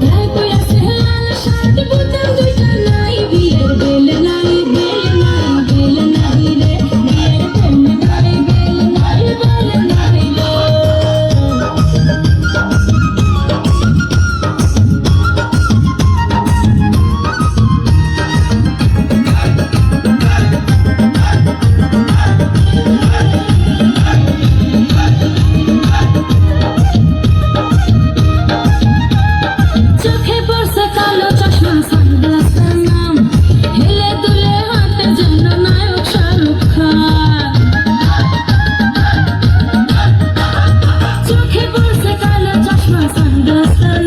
Dai cuida Thank you.